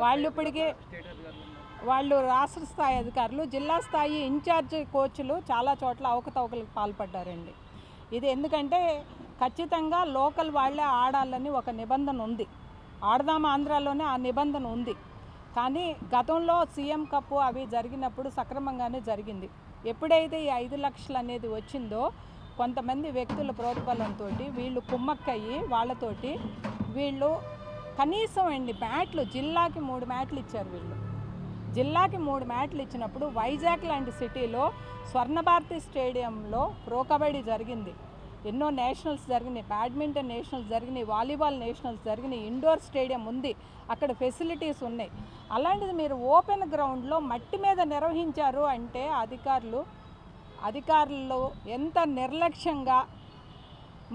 వాళ్ళు ఇప్పటికే వాళ్ళు రాష్ట్ర స్థాయి అధికారులు జిల్లా స్థాయి ఇన్ఛార్జ్ కోచ్లు చాలా చోట్ల అవకతవకలకు పాల్పడ్డారండి. ఇది ఎందుకంటే ఖచ్చితంగా లోకల్ వాళ్ళే ఆడాలని ఒక నిబంధన ఉంది. ఆడదాం ఆంధ్రాలోనే ఆ నిబంధన ఉంది. కానీ గతంలో సీఎం కప్పు అవి జరిగినప్పుడు సక్రమంగానే జరిగింది. ఎప్పుడైతే ఈ ఐదు లక్షలు అనేది వచ్చిందో కొంతమంది వ్యక్తుల ప్రోద్బలంతో వీళ్ళు కుమ్మక్కయ్యి వాళ్ళతోటి వీళ్ళు కనీసం అండి మ్యాట్లు జిల్లాకి మూడు మ్యాట్లు ఇచ్చారు వీళ్ళు. జిల్లాకి మూడు మ్యాట్లు ఇచ్చినప్పుడు వైజాగ్ లాంటి సిటీలో స్వర్ణభారతి స్టేడియంలో ప్రో కబడ్డీ జరిగింది. ఎన్నో నేషనల్స్ జరిగినాయి బ్యాడ్మింటన్ నేషనల్స్ జరిగినాయి వాలీబాల్ నేషనల్స్ జరిగినాయి ఇండోర్ స్టేడియం ఉంది అక్కడ ఫెసిలిటీస్ ఉన్నాయి. అలాంటిది మీరు ఓపెన్ గ్రౌండ్లో మట్టి మీద నిర్వహించారు అంటే అధికారులు అధికారులు ఎంత నిర్లక్ష్యంగా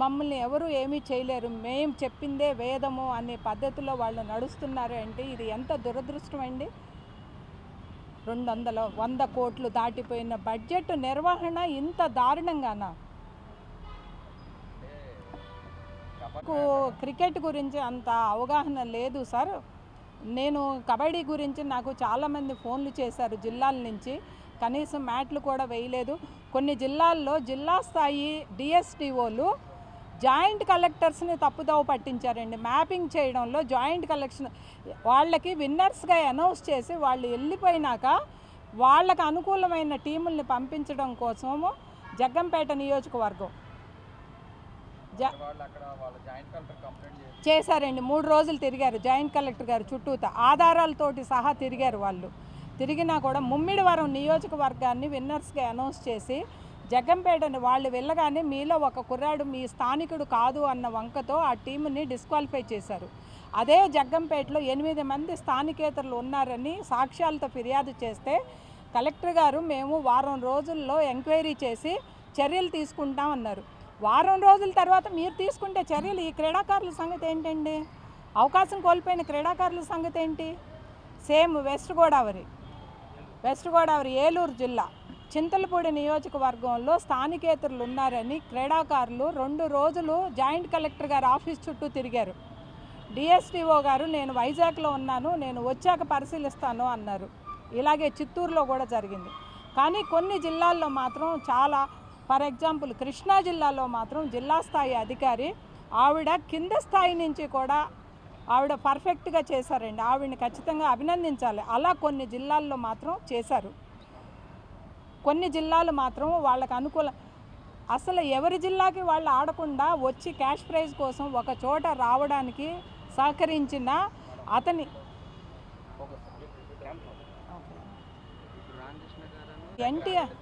మమ్మల్ని ఎవరు ఏమీ చేయలేరు. మేం చెప్పిందే వేదము అనే పద్ధతిలో వాళ్ళు నడుస్తున్నారు అంటే ఇది ఎంత దురదృష్టం అండి? రెండు వందల వంద కోట్లు దాటిపోయిన బడ్జెట్ నిర్వహణ ఇంత దారుణంగానా? క్రికెట్ గురించి అంత అవగాహన లేదు సార్. నేను కబడ్డీ గురించి నాకు చాలామంది ఫోన్లు చేశారు జిల్లాల నుంచి. కనీసం మ్యాట్లు కూడా వేయలేదు. కొన్ని జిల్లాల్లో జిల్లా స్థాయి డిఎస్టీఓలు జాయింట్ కలెక్టర్స్ని తప్పుదోవ పట్టించారండి. మ్యాపింగ్ చేయడంలో జాయింట్ కలెక్షన్ వాళ్ళకి విన్నర్స్గా అనౌన్స్ చేసి వాళ్ళు వెళ్ళిపోయినాక వాళ్ళకు అనుకూలమైన టీముల్ని పంపించడం కోసము జగ్గంపేట నియోజకవర్గం చేశారండి. మూడు రోజులు తిరిగారు జాయింట్ కలెక్టర్ గారు చుట్టూత. ఆధారాలతోటి సహా తిరిగారు వాళ్ళు. తిరిగినా కూడా ముమ్మిడివరం నియోజకవర్గాన్ని విన్నర్స్గా అనౌన్స్ చేసి జగంపేటను వాళ్ళు వెళ్ళగానే మీలో ఒక కుర్రాడు మీ స్థానికుడు కాదు అన్న వంకతో ఆ టీంని డిస్క్వాలిఫై చేశారు. అదే జగ్గంపేటలో ఎనిమిది మంది స్థానికేతరులు ఉన్నారని సాక్ష్యాలతో ఫిర్యాదు చేస్తే కలెక్టర్ గారు మేము వారం రోజుల్లో ఎంక్వైరీ చేసి చర్యలు తీసుకుంటామన్నారు వారం రోజుల తర్వాత మీరు తీసుకుంటే చర్యలు ఈ క్రీడాకారుల సంగతి ఏంటండి? అవకాశం కోల్పోయిన క్రీడాకారుల సంగతి ఏంటి? Same west Godavari. West Godavari Eluru జిల్లా. చింతలపూడి నియోజకవర్గంలో స్థానికేతరులు ఉన్నారని క్రీడాకారులు రెండు రోజులు జాయింట్ కలెక్టర్ గారు ఆఫీస్ చుట్టూ తిరిగారు. డిఎస్టీఓ గారు నేను వైజాగ్లో ఉన్నాను నేను వచ్చాక పరిశీలిస్తాను అన్నారు. ఇలాగే చిత్తూరులో కూడా జరిగింది. కానీ కొన్ని జిల్లాల్లో మాత్రం చాలా ఫర్ ఎగ్జాంపుల్ కృష్ణా జిల్లాలో మాత్రం జిల్లా స్థాయి అధికారి ఆవిడ కింద స్థాయి నుంచి కూడా ఆవిడ పర్ఫెక్ట్గా చేశారండి. ఆవిడని ఖచ్చితంగా అభినందించాలి. అలా కొన్ని జిల్లాల్లో మాత్రం చేశారు. కొన్ని జిల్లాలు మాత్రం వాళ్ళకి అనుకూల అసలు ఎవరి జిల్లాకి వాళ్ళు ఆడకుండా వచ్చి క్యాష్ ప్రైజ్ కోసం ఒక చోట రావడానికి సహకరించిన అతని ఎన్టీఆర్